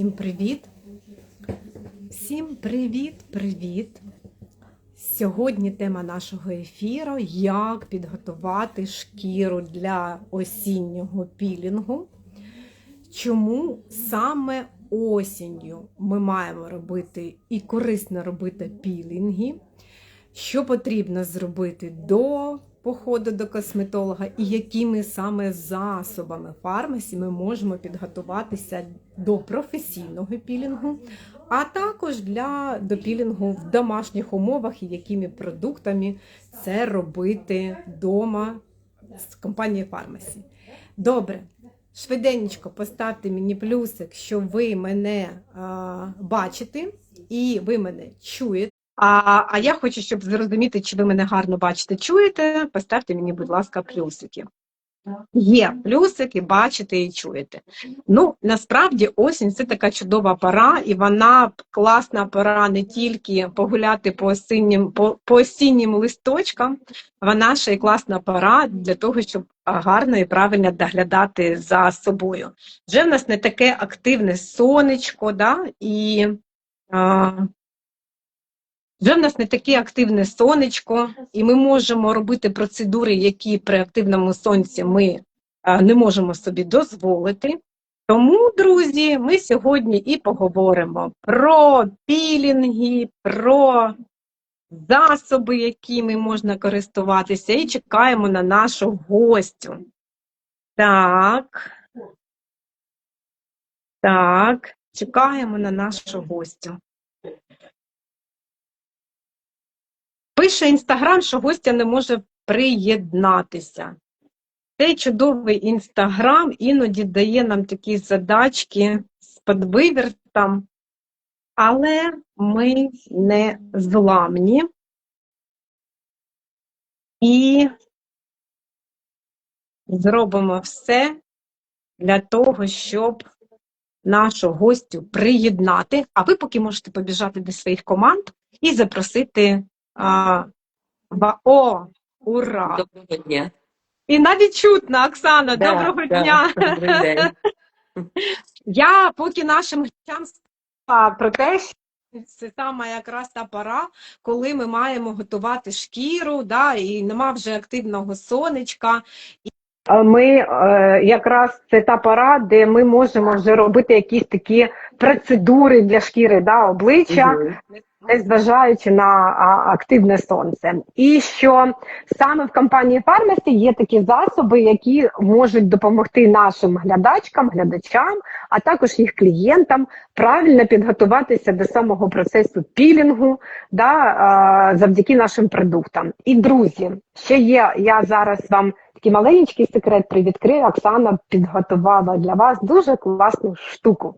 Всім привіт! Всім привіт, привіт! Сьогодні тема нашого ефіру як підготувати шкіру для осіннього пілінгу. Чому саме осінню ми маємо робити і корисно робити пілінги? Що потрібно зробити до походу до косметолога, і якими саме засобами фармасі ми можемо підготуватися до професійного пілінгу, а також для допілінгу в домашніх умовах і якими продуктами це робити вдома з компанії Фармасі. Добре. Швиденько поставте мені плюсик, що ви мене а, бачите і ви мене чуєте. А, а я хочу, щоб зрозуміти, чи ви мене гарно бачите, чуєте. Поставте мені, будь ласка, плюсики. Є плюсики, бачите і чуєте. Ну, насправді осінь це така чудова пора, і вона класна пора не тільки погуляти по осіннім, по, по осіннім листочкам, вона ще й класна пора для того, щоб гарно і правильно доглядати за собою. Вже в нас не таке активне сонечко, да, і а, вже в нас не таке активне сонечко, і ми можемо робити процедури, які при активному сонці ми не можемо собі дозволити. Тому, друзі, ми сьогодні і поговоримо про пілінги, про засоби, якими можна користуватися, і чекаємо на нашу гостю. Так. Так, чекаємо на нашу гостю. Пише інстаграм, що гостя не може приєднатися. Цей чудовий інстаграм іноді дає нам такі задачки з подвивертом, але ми не зламні. І зробимо все для того, щоб нашу гостю приєднати. А ви поки можете побіжати до своїх команд і запросити а, О, ура! Доброго дня. І навіть чутно, Оксана, Да, доброго да, дня. Добрий день. Я поки нашим глядачам сказала про те, що це саме якраз та пора, коли ми маємо готувати шкіру, да, і нема вже активного сонечка. Ми е, якраз це та пора, де ми можемо вже робити якісь такі процедури для шкіри, да, обличчя. Мгм. Незважаючи на активне сонце. І що саме в компанії Фармасі є такі засоби, які можуть допомогти нашим глядачкам, глядачам, а також їх клієнтам правильно підготуватися до самого процесу пілінгу да, завдяки нашим продуктам. І друзі, ще є, я зараз вам такий маленький секрет привідкрию. Оксана підготувала для вас дуже класну штуку,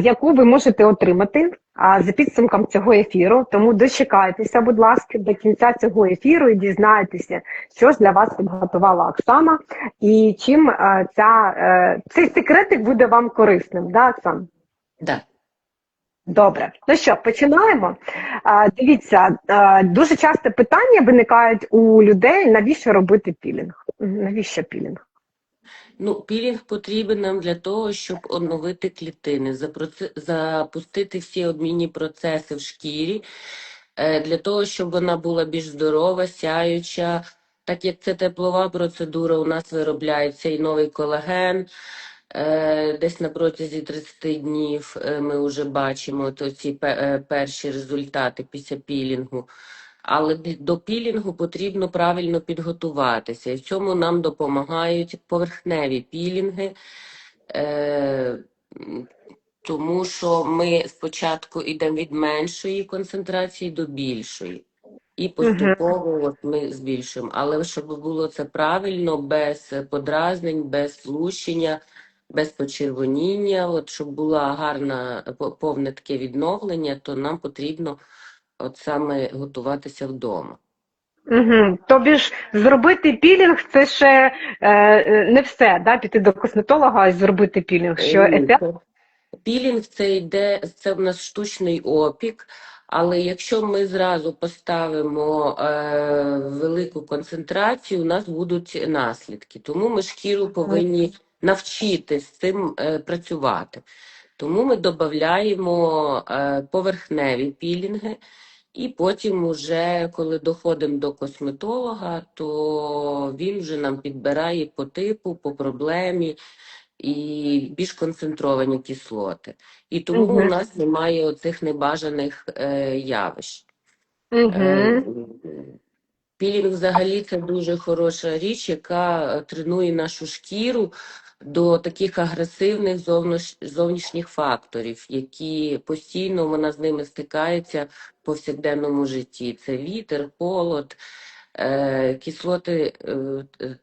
яку ви можете отримати за підсумком цього ефіру. Тому дочекайтеся, будь ласка, до кінця цього ефіру і дізнайтеся, що ж для вас підготувала Оксана, і чим ця, е, цей секретик буде вам корисним. Да, Оксан? Да. Добре, ну що, починаємо. Дивіться, дуже часто питання виникають у людей, навіщо робити пілінг? Навіщо пілінг? Ну, пілінг потрібен нам для того, щоб оновити клітини, запустити всі обмінні процеси в шкірі, е, для того, щоб вона була більш здорова, сяюча. Так як це теплова процедура, у нас виробляється і новий колаген. Е, Десь на протязі 30 днів е, ми вже бачимо ці перші результати після пілінгу. Але до пілінгу потрібно правильно підготуватися. І в цьому нам допомагають поверхневі пілінги, е, тому що ми спочатку йдемо від меншої концентрації до більшої. І поступово от ми збільшуємо. Але щоб було це правильно, без подразнень, без злущення, без почервоніння, от щоб була гарна по- повне таке відновлення, то нам потрібно от саме готуватися вдома. Угу. Тобі ж зробити пілінг це ще е, е, не все, да? піти до косметолога і зробити пілінг. Що ефект? Пілінг це йде, це в нас штучний опік, але якщо ми зразу поставимо е, велику концентрацію, у нас будуть наслідки. Тому ми шкіру повинні навчити з цим е, працювати. Тому ми додаємо е, поверхневі пілінги, і потім, уже, коли доходимо до косметолога, то він вже нам підбирає по типу, по проблемі і більш концентровані кислоти. І тому у нас немає оцих небажаних е, явищ. Угу. Е, Пілінг взагалі це дуже хороша річ, яка е, тренує нашу шкіру до таких агресивних зовнішніх факторів, які постійно вона з ними стикається в повсякденному житті. Це вітер, холод, е, кислоти. е,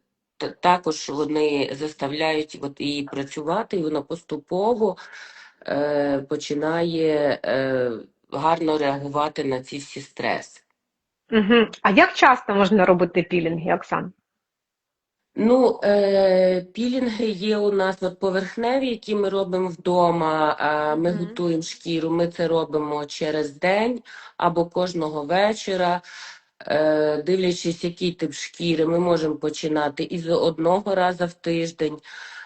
Також вони заставляють от її працювати, і вона поступово починає гарно реагувати на ці всі стреси. Угу. А як часто можна робити пілінги, Оксан? Ну, е, пілінги є у нас от поверхневі, які ми робимо вдома. Е, ми Мгм. готуємо шкіру, ми це робимо через день або кожного вечора. Е, дивлячись, який тип шкіри, ми можемо починати із одного разу в тиждень,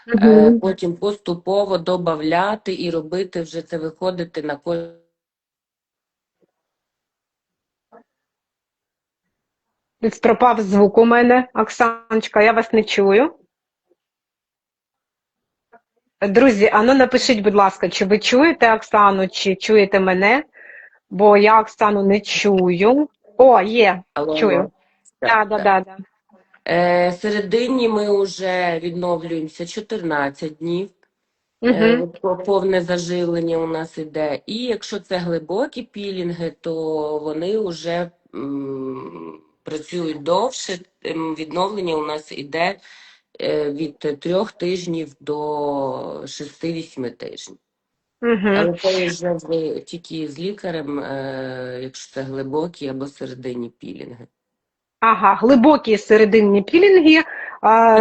е, Угу. потім поступово додати і робити вже це виходити на кожен. Пропав звук у мене, Оксаночка, я вас не чую. Друзі, ану напишіть, будь ласка, чи ви чуєте Оксану, чи чуєте мене? Бо я Оксану не чую. О, є, Алло, чую. да, да, да. Е, середині ми вже відновлюємося 14 днів. Угу. Повне заживлення у нас іде. І якщо це глибокі пілінги, то вони вже м, працюють довше. Відновлення у нас іде е, від трьох тижнів до 6-8 тижнів. Угу. Але це вже тільки з лікарем, е, якщо це глибокі або серединні пілінги. Ага, глибокі серединні пілінги,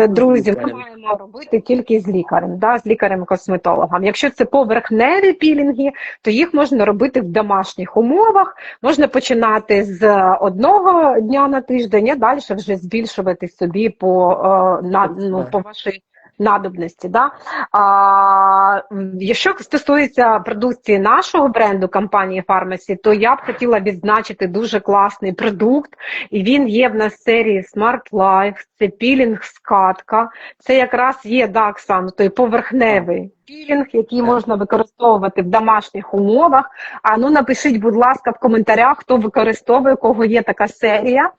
друзі, ми маємо робити тільки з лікарем, да, з лікарем-косметологом. Якщо це поверхневі пілінги, то їх можна робити в домашніх умовах. Можна починати з одного дня на тиждень, а далі вже збільшувати собі по, е, на, ну, по вашій надобності. Да? А, якщо стосується продукції нашого бренду компанії Фармасі, то я б хотіла відзначити дуже класний продукт. І він є в нас серії Smart Life, це пілінг скатка. Це якраз є да, Оксана, той поверхневий пілінг, який можна використовувати в домашніх умовах. А ну напишіть, будь ласка, в коментарях, хто використовує, у кого є така серія.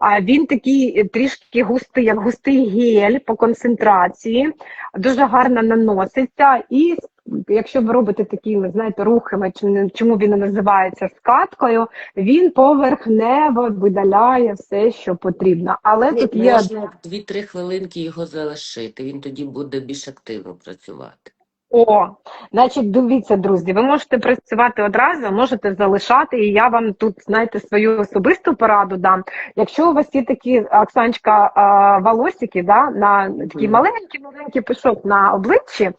А він такий е, трішки густий, як густий гель по концентрації, дуже гарно наноситься. І якщо ви робите такими, знаєте, рухами, чому він називається скаткою, він поверхнево видаляє все, що потрібно. Але тут є Можна 2-3 хвилинки його залишити, він тоді буде більш активно працювати. О, значить, дивіться, друзі, ви можете працювати одразу, можете залишати, і я вам тут, знаєте, свою особисту пораду дам. Якщо у вас є такі, Оксаночка, а, волосики, да, на такий Мгм. маленький маленький пишок на обличчі,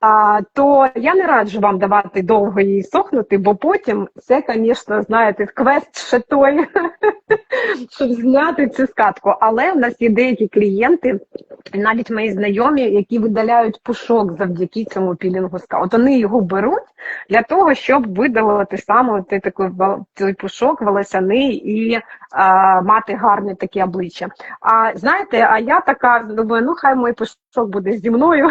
а, то я не раджу вам давати довго її сохнути, бо потім це, звісно, знаєте, квест ще той, щоб зняти цю скатку. Але в нас є деякі клієнти, навіть мої знайомі, які видаляють пушок завдяки цьому пілінгу ска. От вони його беруть для того, щоб видалити саме цей такий цей пушок волосяний і а, мати гарне таке обличчя. А знаєте, а я така думаю, ну хай мій пушок буде зі мною.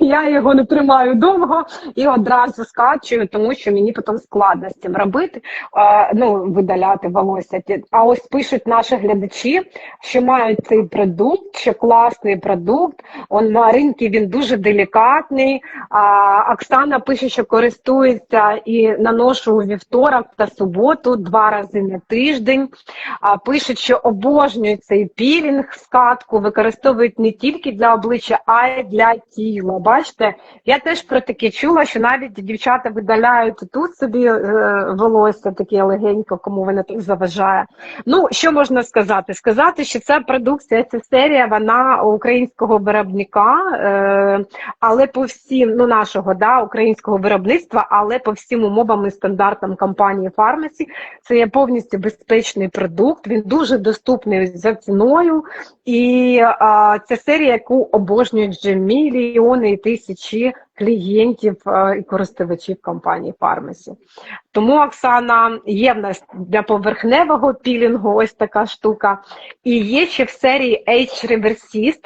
Я його не тримаю довго і одразу скачую, тому що мені потім складно з цим робити, ну, видаляти волосся. А ось пишуть наші глядачі, що мають цей продукт, що класний продукт. Он на ринку він дуже делікатний. А, Оксана пише, що користується і наношу у вівторок та суботу два рази на тиждень. А, пишуть, що обожнюють цей пілінг, скатку, використовують не тільки для обличчя, а й для тіла. Бачите, я теж про таке чула, що навіть дівчата видаляють тут собі е, волосся таке легенько, кому воно так заважає. Ну, що можна сказати? Сказати, що ця продукція, ця серія, вона українського виробника, е, але по всім, ну нашого да, українського виробництва, але по всім умовам і стандартам компанії Pharmacy. Це є повністю безпечний продукт. Він дуже доступний за ціною. І а, це серія, яку обожнюють вже мільйони і тисячі клієнтів е, і користувачів компанії Фармасі. Тому, Оксана, є в нас для поверхневого пілінгу ось така штука. І є ще в серії H Reversist,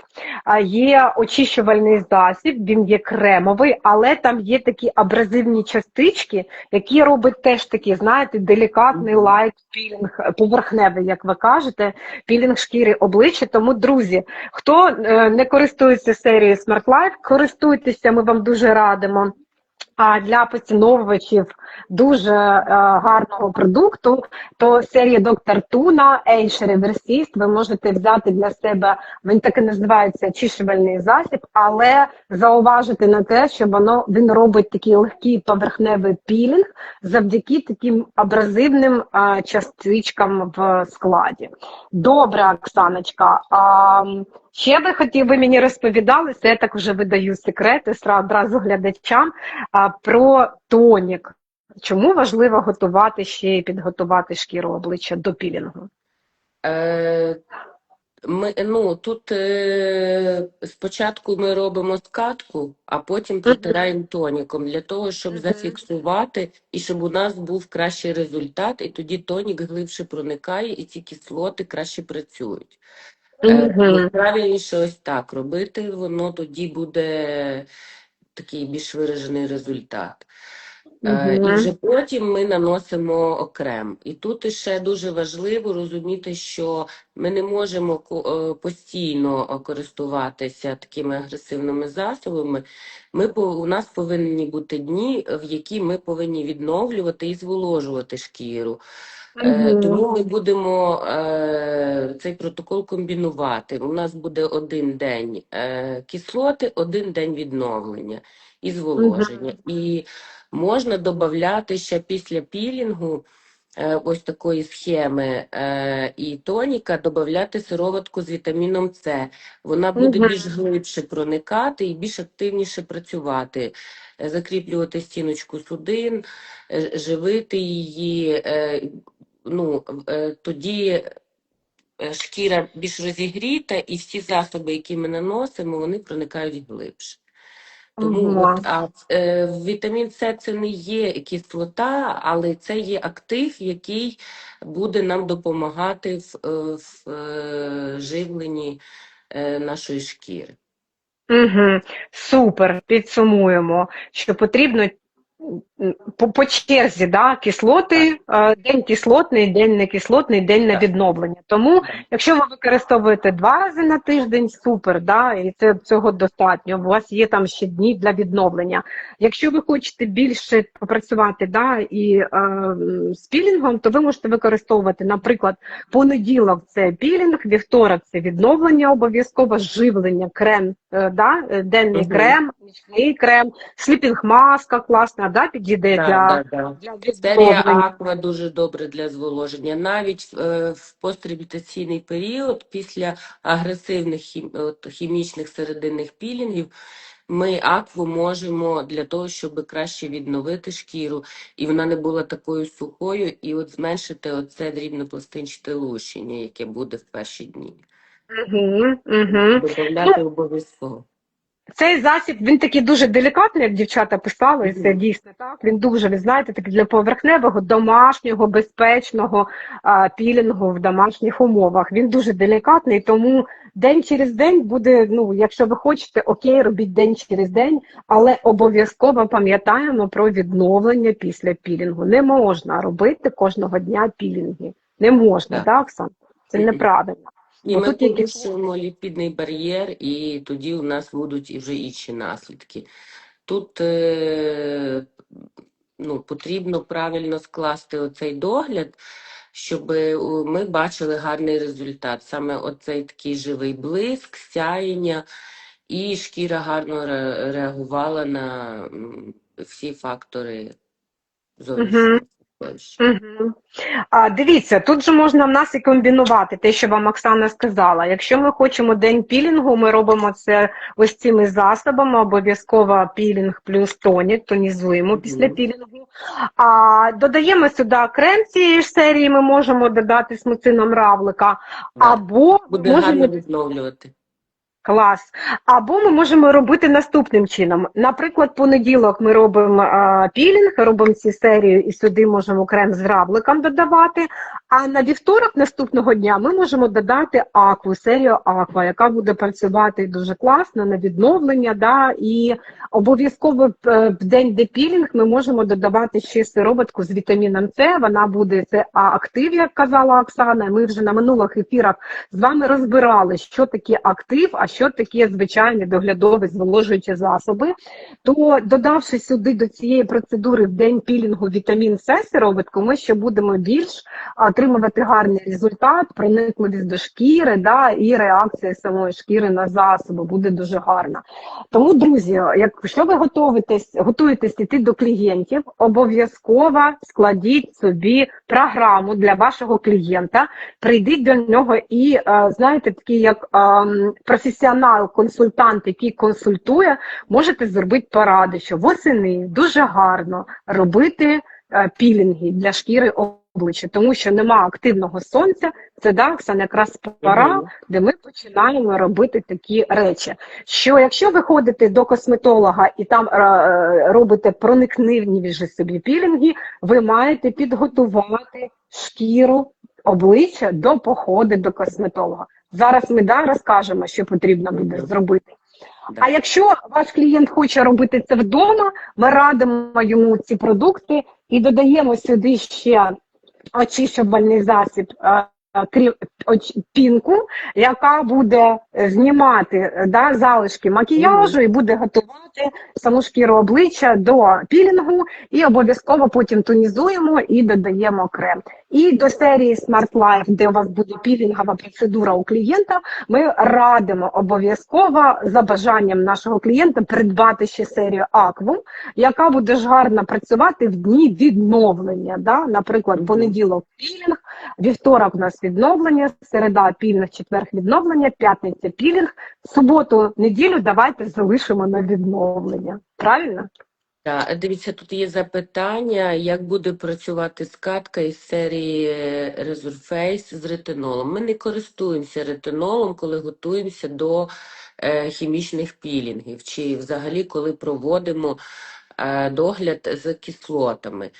є очищувальний засіб, він є кремовий, але там є такі абразивні частички, які робить теж такий, знаєте, делікатний лайт пілінг, поверхневий, як ви кажете, пілінг шкіри обличчя. Тому, друзі, хто е, не користується серією Smart Life, користуйтеся, ми вам дуже радимо. А для поціновувачів дуже е, гарного продукту, то серія Доктор Туна Age Reversist ви можете взяти для себе. Він так і називається очищувальний засіб, але зауважити на те, що воно він робить такий легкий поверхневий пілінг завдяки таким абразивним е, частичкам в складі. Добре, Оксаночка. М, ще ви хотів, ви мені розповідали, це я так вже видаю секрети одразу глядачам про тонік. Чому важливо готувати ще і підготувати шкіру обличчя до пілінгу? Е, Ми, ну, тут е, спочатку ми робимо скатку, а потім протираємо тоніком для того, щоб зафіксувати і щоб у нас був кращий результат, і тоді тонік глибше проникає, і ці кислоти краще працюють. Е, Мгм. Правильніше ось так робити, воно тоді буде такий більш виражений результат. Е, І вже потім ми наносимо окрем. І тут ще дуже важливо розуміти, що ми не можемо е, постійно е, користуватися такими агресивними засобами. Ми, у нас повинні бути дні, в які ми повинні відновлювати і зволожувати шкіру. Е, Тому ми будемо е, цей протокол комбінувати. У нас буде один день е, кислоти, один день відновлення і зволоження. І можна додати ще після пілінгу е, ось такої схеми е, і тоніка, додати сироватку з вітаміном С. Вона буде більш глибше проникати і більш активніше працювати, закріплювати стіночку судин, живити її. Ну, е, тоді е, шкіра більш розігріта, і всі засоби, які ми наносимо, вони проникають глибше. Тому Ага. от, а, е, вітамін С це не є кислота, але це є актив, який буде нам допомагати в, е, в е, живленні е, нашої шкіри. Угу. Супер, підсумуємо, що потрібно по, по черзі, да, кислоти, е, день кислотний, день некислотний, день на відновлення. Тому, якщо ви використовуєте два рази на тиждень, супер, да, і це цього достатньо. У вас є там ще дні для відновлення. Якщо ви хочете більше попрацювати, да, і е, з пілінгом, то ви можете використовувати, наприклад, понеділок це пілінг, вівторок це відновлення, обов'язково живлення, крем, е, да, е, денний Мгм. крем, нічний крем, сліпінг маска класна, да, підійде Да, для, да, да. для Серія. Аква дуже добре для зволоження. Навіть е, в постреабілітаційний період, після агресивних хім, от, хімічних серединних пілінгів, ми акву можемо для того, щоб краще відновити шкіру, і вона не була такою сухою, і от зменшити оце дрібнопластинчате лущення, яке буде в перші дні. Угу, угу. Додавляти обов'язково. Цей засіб він такий дуже делікатний, як дівчата писали, і це дійсно так. Він дуже, ви знаєте, такий для поверхневого, домашнього, безпечного а, пілінгу в домашніх умовах. Він дуже делікатний, тому день через день буде. Ну, якщо ви хочете, окей, робіть день через день, але обов'язково пам'ятаємо про відновлення після пілінгу. Не можна робити кожного дня пілінги. Не можна, Так. так, Оксан? Це неправильно. І Бо ми тут порушуємо ліпідний бар'єр, і тоді у нас будуть і вже інші наслідки. Тут е, ну, потрібно правильно скласти оцей догляд, щоб ми бачили гарний результат. Саме оцей такий живий блиск, сяєння, і шкіра гарно реагувала на всі фактори зовнішнього. Угу. А, дивіться, тут же можна в нас і комбінувати те, що вам Оксана сказала. Якщо ми хочемо день пілінгу, ми робимо це ось цими засобами, обов'язково пілінг плюс тонік, тонізуємо після пілінгу. А додаємо сюди крем цієї ж серії, ми можемо додати з муцином равлика, Да. або Буде можемо гарно відновлювати. Клас. Або ми можемо робити наступним чином. Наприклад, понеділок ми робимо а, пілінг, робимо цю серію і сюди можемо крем з равликом додавати. А на вівторок наступного дня ми можемо додати акву, серію аква, яка буде працювати дуже класно на відновлення. Да, і обов'язково е, в день де пілінг ми можемо додавати ще сироватку з вітаміном С. Вона буде це актив, як казала Оксана. Ми вже на минулих ефірах з вами розбирали, що таке актив, а що таке звичайні доглядові зволожуючі засоби. То додавши сюди до цієї процедури в день пілінгу вітамін С сироватку, ми ще будемо більш отримувати гарний результат, проникливість до шкіри, да, і реакція самої шкіри на засоби буде дуже гарна. Тому, друзі, якщо ви готуєтесь, готуєтесь іти до клієнтів, обов'язково складіть собі програму для вашого клієнта, прийдіть до нього і е, знаєте, такий як ем, професіонал-консультант, який консультує, можете зробити поради, що восени дуже гарно робити е, пілінги для шкіри обличчя, тому що нема активного сонця. Це да, Оксана, якраз пора, де ми починаємо робити такі речі. Що якщо ви ходите до косметолога і там е, робите проникнивні вже собі пілінги, ви маєте підготувати шкіру обличчя до походу до косметолога. Зараз ми да, розкажемо, що потрібно буде зробити. А якщо ваш клієнт хоче робити це вдома, ми радимо йому ці продукти і додаємо сюди ще очищувальний засіб. Е, пінку, яка буде е, знімати е, да, залишки макіяжу і буде готувати саму шкіру обличчя до пілінгу, і обов'язково потім тонізуємо і додаємо крем. І до серії Smart Life, де у вас буде пілінгова процедура у клієнта, ми радимо обов'язково за бажанням нашого клієнта придбати ще серію Акву, яка буде ж гарно працювати в дні відновлення. Да? Наприклад, понеділок пілінг, вівторок у нас відновлення, середа пілінг, четверг відновлення, п'ятниця пілінг, суботу, неділю давайте залишимо на відновлення. Правильно? Так, дивіться, тут є запитання, як буде працювати скатка із серії Resurface з ретинолом. Ми не користуємося ретинолом, коли готуємося до е, хімічних пілінгів, чи взагалі коли проводимо е, догляд з кислотами.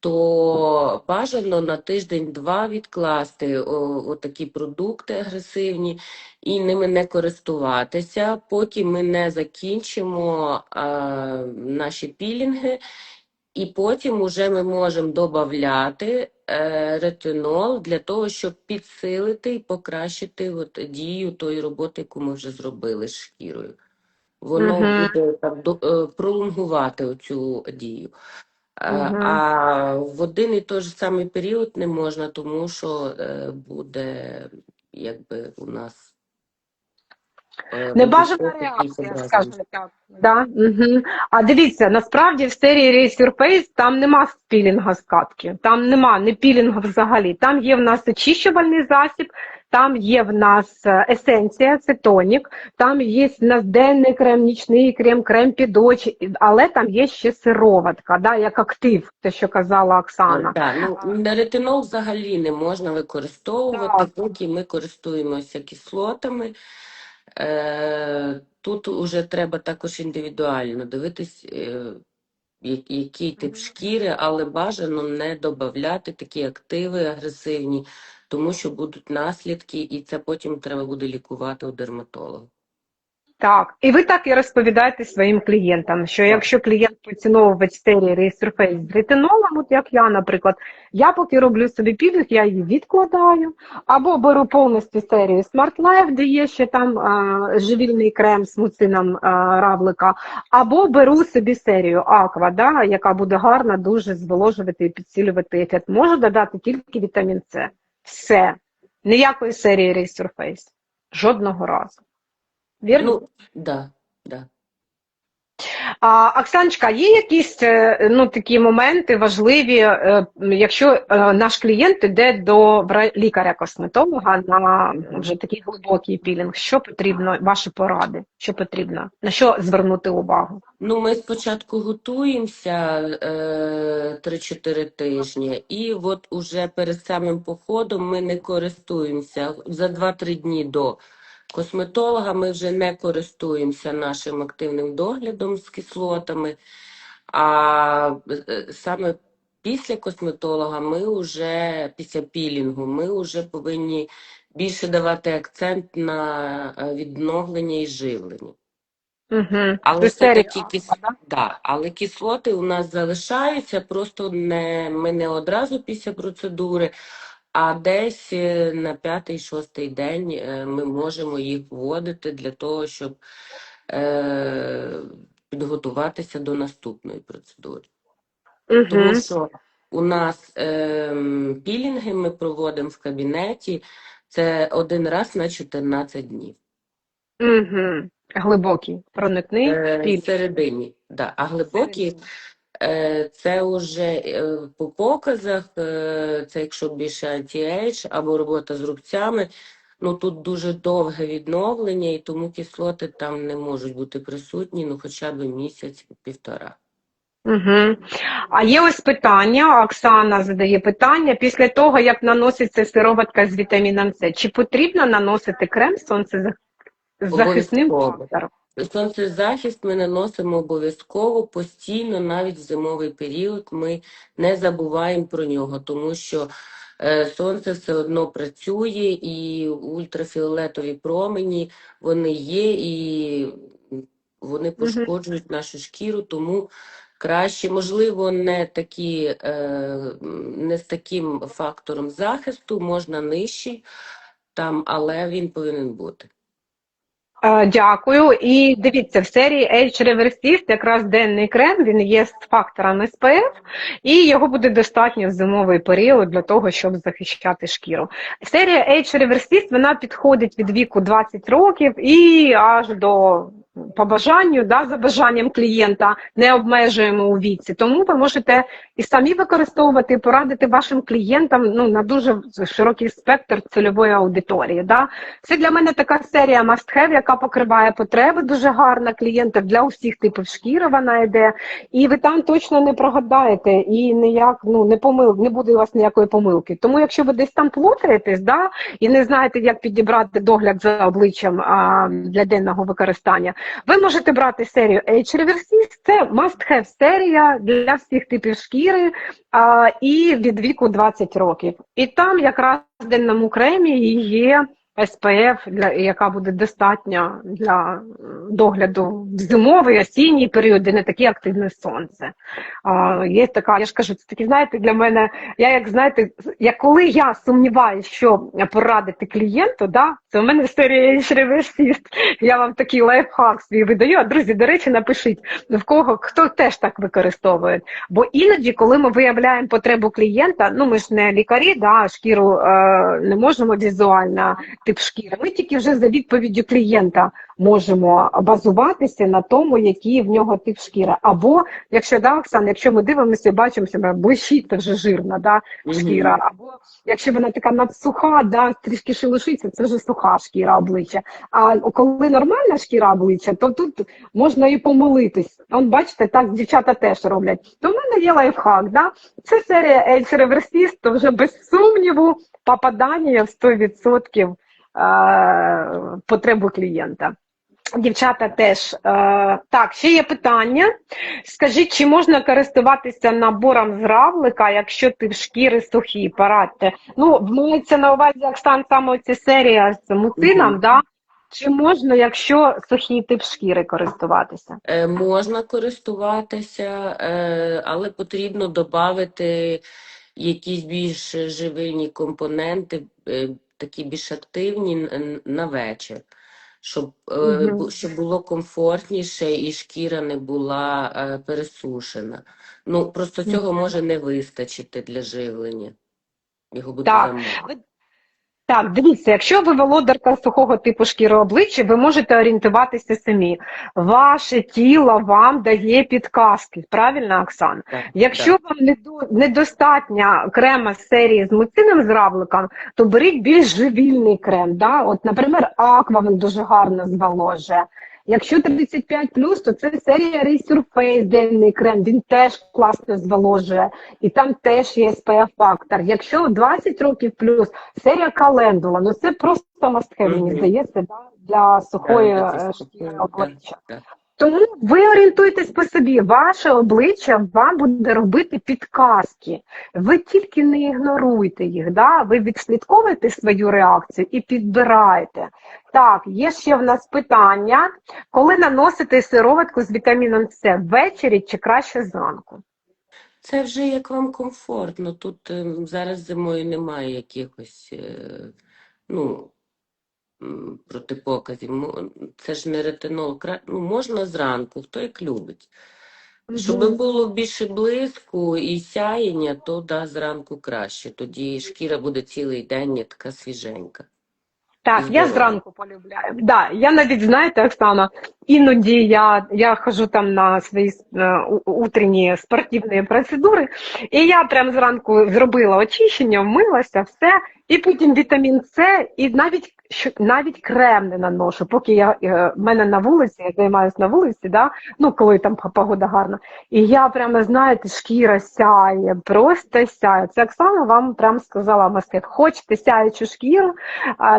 То бажано на тиждень-два відкласти о, отакі продукти агресивні і ними не користуватися, поки ми не закінчимо а, наші пілінги, і потім уже ми можемо додати е, ретинол для того, щоб підсилити і покращити от, дію тої роботи, яку ми вже зробили з шкірою. Воно Мгм. буде так до- е, пролонгувати оцю дію. А, а в один і той же самий період не можна, тому що е, буде якби у нас е, Небажана реакція, скажімо так. Да? Угу. А дивіться, насправді в серії Race Your Face там нема пілінга скатки, там нема не пілінга взагалі. Там є в нас очищувальний засіб, там є в нас е, есенція, це тонік, там є в нас денний крем, нічний крем, крем під очі, але там є ще сироватка, да, як актив, те, що казала Оксана. Так, ну, ретинол взагалі не можна використовувати, Так. поки ми користуємося кислотами. Е, тут уже треба також індивідуально дивитись, е, який тип шкіри, але бажано не додавати такі активи агресивні, тому що будуть наслідки, і це потім треба буде лікувати у дерматолога. Так, і ви так і розповідаєте своїм клієнтам, що якщо клієнт поціновувач серії Resurface з ретинолом, от як я, наприклад, я поки роблю собі пілінг, я її відкладаю, або беру повністю серію Smart Life, де є ще там а, живільний крем з муцином а, равлика, або беру собі серію Aqua, да, яка буде гарно дуже зволожувати і підсилювати ефект. Можу додати тільки вітамін С. Все. Ніякої серії Resurface. Жодного разу. Вірно? Ну, да. А, Оксаночка, є якісь е, ну, такі моменти важливі, е, якщо е, наш клієнт йде до лікаря-косметолога на вже такий глибокий пілінг, що потрібно, ваші поради, що потрібно, на що звернути увагу? Ну, ми спочатку готуємося е, 3-4 тижні, і от уже перед самим походом ми не користуємося. За 2-3 дні до косметолога. Ми вже не користуємося нашим активним доглядом з кислотами. А е, саме після косметолога ми вже після пілінгу ми вже повинні більше давати акцент на е, відновлення і живлення. Угу. Але все-таки кис... да, але кислоти у нас залишаються, просто не ми не одразу після процедури, а десь е, на п'ятий-шостий день е, ми можемо їх вводити для того, щоб е, підготуватися до наступної процедури. Тому Угу. що у нас ем, пілінги ми проводимо в кабінеті, це один раз на 14 днів. Угу. Глибокий, проникний Е. Всередині, да. А глибокі е, це вже е, по показах, е, це якщо більше anti-age або робота з рубцями. Ну тут дуже довге відновлення, і тому кислоти там не можуть бути присутні, ну хоча б місяць-півтора. Угу. А є ось питання, Оксана задає питання, після того, як наноситься сироватка з вітаміном С, чи потрібно наносити крем сонцезахисним фактором? Сонцезахист ми наносимо обов'язково, постійно, навіть в зимовий період. Ми не забуваємо про нього, тому що е, сонце все одно працює, і ультрафіолетові промені вони є, і вони пошкоджують нашу шкіру, тому краще, можливо, не такі, е, не з таким фактором захисту, можна нижчий, там, але він повинен бути. Е, Дякую. І дивіться, в серії Age Reversist якраз денний крем, він є з фактором SPF, і його буде достатньо в зимовий період для того, щоб захищати шкіру. Серія Age Reversist, вона підходить від віку 20 років і аж до по бажанню, да, за бажанням клієнта, не обмежуємо у віці. Тому ви можете і самі використовувати, і порадити вашим клієнтам ну, на дуже широкий спектр цільової аудиторії. Да. Це для мене така серія must have, яка покриває потреби дуже гарна клієнтів для усіх типів шкіри вона йде. І ви там точно не прогадаєте і ніяк ну не помил, не буде у вас ніякої помилки. Тому якщо ви десь там плутаєтесь, да, і не знаєте, як підібрати догляд за обличчям а, для денного використання, ви можете брати серію Age Reversis, це must have серія для всіх типів шкіри а, і від віку 20 років. І там якраз в денному кремі є SPF, для, яка буде достатня для догляду в зимовий, осінній період, де не таке активне сонце. А, є така, я ж кажу, це такі, знаєте, для мене, я як знаєте, як коли я сумніваюся, що порадити клієнту, да, це у мене серія Age я вам такий лайфхак свій видаю. А друзі, до речі, напишіть, в кого хто теж так використовує. Бо іноді, коли ми виявляємо потребу клієнта, ну ми ж не лікарі, да, шкіру е, не можемо візуально тип шкіри. Ми тільки вже за відповіддю клієнта можемо базуватися на тому, який в нього тип шкіри. Або якщо да, Оксана, якщо ми дивимося, бачимо себе, блищить, це вже жирна да, шкіра. Або якщо вона така надсуха, да, трішки шелушиться, це вже суха шкіра обличчя. А коли нормальна шкіра обличчя, то тут можна і помилитись. Он, бачите, так дівчата теж роблять. То в мене є лайфхак. Да? Це серія Age Reversist, то вже без сумніву попадання в 100% е, потребу клієнта. Дівчата теж. Е, так, ще є питання. Скажіть, чи можна користуватися набором з равлика, якщо ти в шкіри сухі, порадьте. Ну, мається на увазі, Оксан, саме ця серія з муцином, Мгм. да? Чи можна, якщо сухий тип шкіри користуватися? Е, Можна користуватися, е, але потрібно додати якісь більш живильні компоненти, е, такі більш активні на вечір, щоб, Мгм. щоб було комфортніше і шкіра не була е, пересушена. Ну, просто цього може не вистачити для живлення. Його буде Так. Так, дивіться, якщо ви володарка сухого типу шкіри обличчя, ви можете орієнтуватися самі. Ваше тіло вам дає підказки, правильно, Оксана? Так, Якщо так. вам недо- недостатньо крема з серії з муцином з равликом, то беріть більш живільний крем. Да? От, наприклад, Аква він дуже гарно зволожує. Якщо 35 то це серія Resurface денний крем, він теж класно зволожує, і там теж є SPF фактор. Якщо 20 років плюс, серія календула, ну це просто must мені здається, да? для сухої е, шкіри обличчя. Тому ви орієнтуйтесь по собі, ваше обличчя вам буде робити підказки. Ви тільки не ігноруйте їх, да? ви відслідковуєте свою реакцію і підбираєте. Так, є ще в нас питання, коли наносити сироватку з вітаміном С ввечері чи краще зранку? Це вже як вам комфортно. Тут ем, зараз зимою немає якихось е, ну, протипоказів. Це ж не ретинол. Ну, можна зранку, хто як любить. Щоб було більше блиску і сяєння, то да, зранку краще. Тоді шкіра буде цілий день не така свіженька. Так, я зранку полюбляю. Да, я навіть, знаєте, Оксана, іноді я, я хожу там на свої е, утренні спортивні процедури, і я прям зранку зробила очищення, вмилася, все, і потім вітамін С, і навіть що навіть крем не наношу, поки я е, мене на вулиці, я займаюся на вулиці, да, ну коли там погода гарна. І я прямо, знаєте, шкіра сяє, просто сяє. Це Оксана вам прям сказала Москві, хочете сяючу шкіру,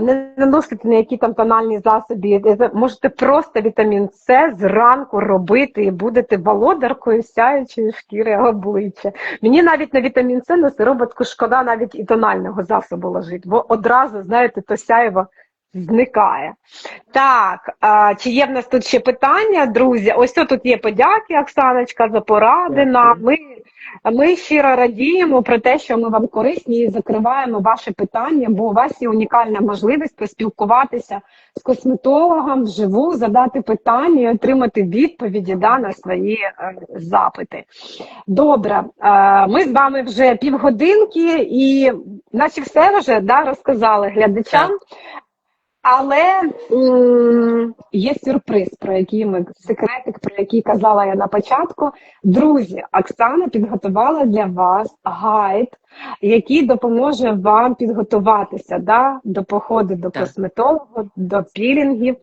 не наносите ніякі там тональні засоби, можете просто вітамін С зранку робити і будете володаркою сяючої шкіри обличчя. Мені навіть на вітамін С на сироватку шкода навіть і тонального засобу ложити, бо одразу, знаєте, то сяєво зникає. Так, а, чи є в нас тут ще питання, друзі? Ось тут є подяки, Оксаночка, за поради нам. Ми, ми щиро радіємо про те, що ми вам корисні і закриваємо ваші питання, бо у вас є унікальна можливість поспілкуватися з косметологом вживу, задати питання і отримати відповіді да, на свої е, запити. Добре, е, ми з вами вже півгодинки і наче все вже да, розказали глядачам. Але м, є сюрприз, про який ми секретик, про який казала я на початку. Друзі, Оксана підготувала для вас гайд, який допоможе вам підготуватися да, до походу до Так. косметолога, до пілінгів.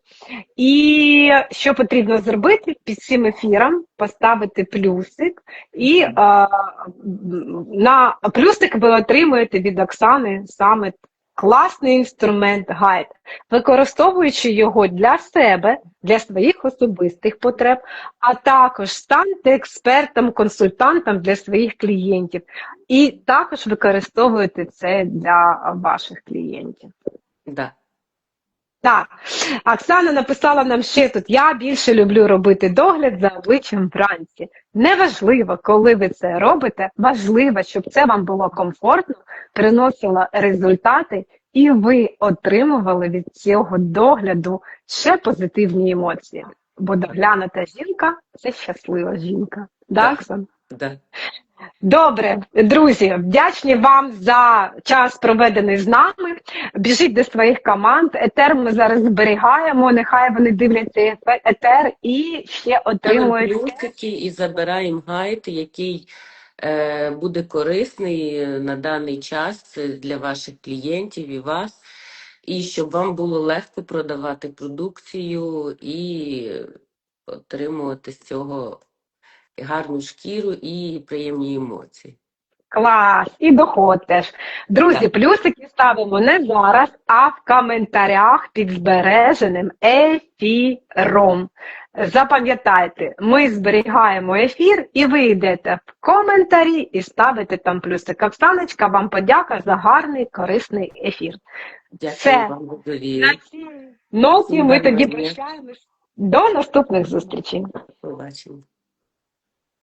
І що потрібно зробити під цим ефіром? Поставити плюсик, і е, на плюсик ви отримуєте від Оксани саме класний інструмент гайд, використовуючи його для себе, для своїх особистих потреб, а також станьте експертом, консультантом для своїх клієнтів. І також використовуйте це для ваших клієнтів. Да. Так, Оксана написала нам ще тут: я більше люблю робити догляд за обличчям вранці. Неважливо, коли ви це робите, важливо, щоб це вам було комфортно, приносило результати, і ви отримували від цього догляду ще позитивні емоції. Бо доглянута жінка це щаслива жінка. Так. Оксан? Да. Добре, друзі, вдячні вам за час проведений з нами. Біжіть до своїх команд. Етер ми зараз зберігаємо. Нехай вони дивляться етер і ще отримують. плюсики і забираємо гайд, який е, буде корисний на даний час для ваших клієнтів і вас, і щоб вам було легко продавати продукцію і отримувати з цього гарну шкіру і приємні емоції. Клас, і доход теж. Друзі, Так. плюсики ставимо не зараз, а в коментарях під збереженим ефіром. Запам'ятайте, ми зберігаємо ефір, і ви йдете в коментарі і ставите там плюсик. Оксаночка, вам подяка за гарний, корисний ефір. Дякую Все. вам. На цій ноті ми тоді прощаємось. До наступних зустрічей. Побачимо.